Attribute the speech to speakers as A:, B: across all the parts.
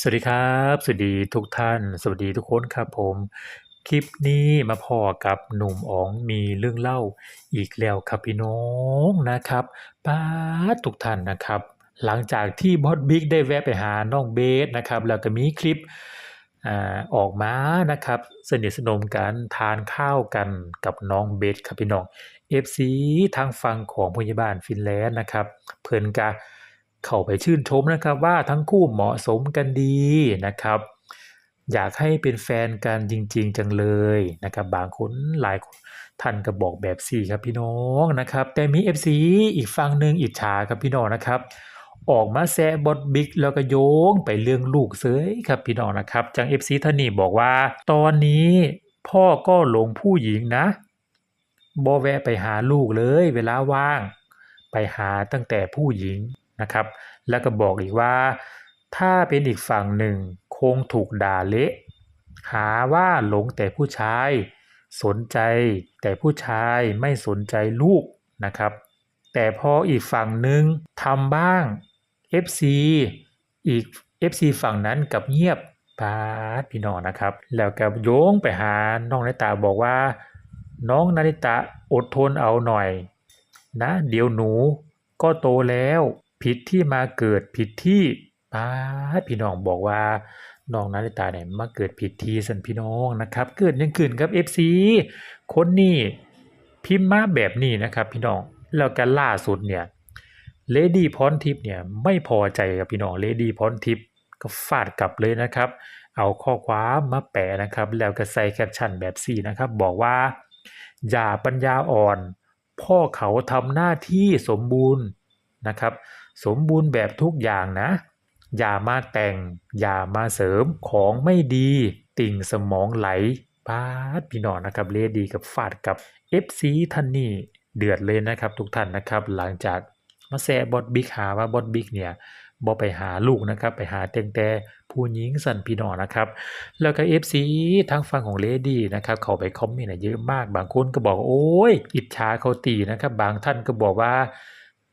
A: สวัสดีครับ สวัสดีทุกท่าน สวัสดีทุกคนครับผม คลิปนี้มาพอกับหนุ่มอ๋องมีเรื่องเล่าอีกแล้วครับพี่น้องนะครับป๊าทุกท่านนะครับ หลังจากที่บอสบิ๊กได้แวะไปหาน้องเบสนะครับ แล้วก็มีคลิปออกมานะครับ สนิทสนมกันทานข้าวกันกับน้องเบสครับพี่น้อง FC ทางฝั่งของพยาบาลฟินแลนด์นะครับ เพิ่นก็ เข้าไปชื่นชมนะครับว่าทั้งคู่เหมาะสมกันดีนะครับ อยากให้เป็นแฟนกันจริง ๆ จังเลยนะครับบางคนหลายคนท่านก็บอกแบบสี่ครับพี่น้องนะครับ แต่มี FC อีกฝั่งหนึ่งอิจฉาครับพี่น้องนะครับ ออกมาแซะบทบิ๊กแล้วก็โยงไปเรื่องลูกเสยครับพี่น้องนะครับ จัง FC ท่านนี้บอกว่า ตอนนี้พ่อก็หลงผู้หญิงนะบอแวะไปหาลูกเลยเวลาว่าง ไปหาตั้งแต่ผู้หญิง นะครับ แล้วก็บอกอีกว่า ถ้าเป็นอีกฝั่งหนึ่งคงถูกด่าเละหาว่าหลงแต่ผู้ชาย สนใจแต่ผู้ชายไม่สนใจลูกนะครับ แต่พออีกฝั่งหนึ่งทำบ้าง FC อีก FC ฝั่งนั้นกับเงียบปาดพี่น้องนะครับ แล้วก็โยงไปหาน้องนาริตาบอกว่า น้องนาริตะอดทนเอาหน่อย นะ เดี๋ยวหนูก็โตแล้ว ผิดที่มาเกิดผิดที่ป้าพี่น้องบอกว่าน้องนาริตาเนี่ยมาเกิดผิดทีสันพี่น้องนะครับ เกิดยังขึ้นกับ FC คนนี้พิมพ์มาแบบนี้นะครับพี่น้องแล้วกันล่าสุดเนี่ยเลดี้พรทิพย์เนี่ยไม่พอใจกับพี่น้องเลดี้พรทิพย์ก็ฟาดกลับเลยนะครับ เอาข้อความมาแปะนะครับ แล้วก็ใส่แคปชั่นแบบสี่นะครับ บอกว่า อย่าปัญญาอ่อน พ่อเขาทำหน้าที่สมบูรณ์ นะครับ สมบูรณ์แบบทุกอย่างนะ อย่ามาแต่ง อย่ามาเสริมของไม่ดี ติ่งสมองไหลปาดพี่น้องนะครับเลดีกับฟาดกับ FC ท่านนี่เดือดเลยนะครับ ทุกท่านนะครับ หลังจากมาแซบอสบิ๊กหาว่าบอสบิ๊กเนี่ยบอไปหาลูกนะครับ ไปหาแตงแต่ผู้หญิงสันพี่น้องนะครับ แล้วก็ FC ทางฝั่งของเลดี้นะครับเขาไปคอมเมนต์เยอะมากบางคนก็บอกโอ้ยอิจฉาเขาตีนะครับ บางท่านก็บอกว่า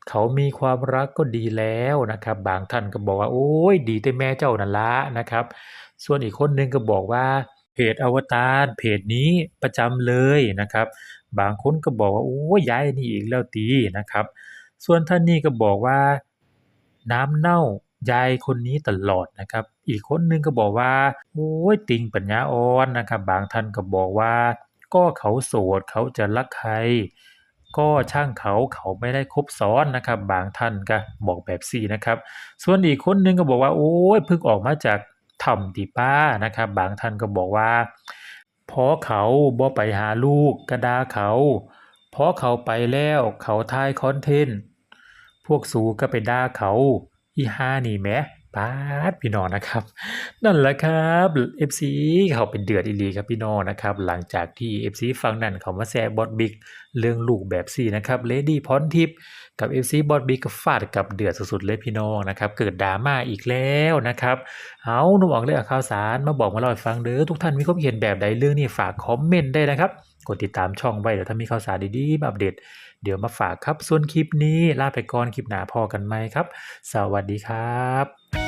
A: เขามีความรักก็ดีแล้วนะครับ บางท่านก็บอกว่า โอ้ยดีแต่แม่เจ้านั่นละนะครับ ส่วนอีกคนหนึงก็บอกว่าเพจอวตารเพจนี้ประจำเลยนะครับ บางคนก็บอกว่าโอ้ยย้ายนี่อีกแล้วตีนะครับ ส่วนท่านนี้ก็บอกว่า น้ำเน่ายายคนนี้ตลอดนะครับ อีกคนหนึงก็บอกว่าโอ้ยติงปัญญาอ่อนนะครับ บางท่านก็บอกว่า ก็เขาโสดเขาจะรักใคร ก็ช่างเขาเขาไม่ได้คบซ้อนนะครับ บางท่านก็บอกแบบสี่นะครับ ส่วนอีกคนหนึงก็บอกว่าโอ้ยเพิ่งออกมาจากถ้ำติป้านะครับ บางท่านก็บอกว่าพอเขาบ่ไปหาลูกกระดาเขาพอเขาไปแล้วเขาทายคอนเทนต์พวกสูก็ไปด่าเขาอีห้านี่แม ปาดพี่น้องนะครับ นั่นแหละครับ FC เขาเป็นเดือดอีลีครับพี่น้องนะครับ หลังจากที่ FC ฟังนั่นเขามาแซะบอสบิ๊กเรื่องลูกแบบสี่นะครับเลดี้พรทิพย์กับ FC บอสบิ๊กก็ฟาดกับเดือดสุดๆเลยพี่น้องนะครับ เกิดดราม่าอีกแล้วนะครับ เอาหนุ่มออกเลยเอาข่าวสารมาบอกมาเล่าให้ฟังเด้อทุกท่านมีความเห็นแบบใดเรื่องนี้ฝากคอมเมนต์ได้นะครับกดติดตามช่องไว้เดี๋ยวถ้ามีข่าวสารดีๆมาอัปเดต เดี๋ยวมาฝากครับส่วนคลิปนี้ลาไปก่อนคลิปหน้าพอกันไหมครับ สวัสดีครับ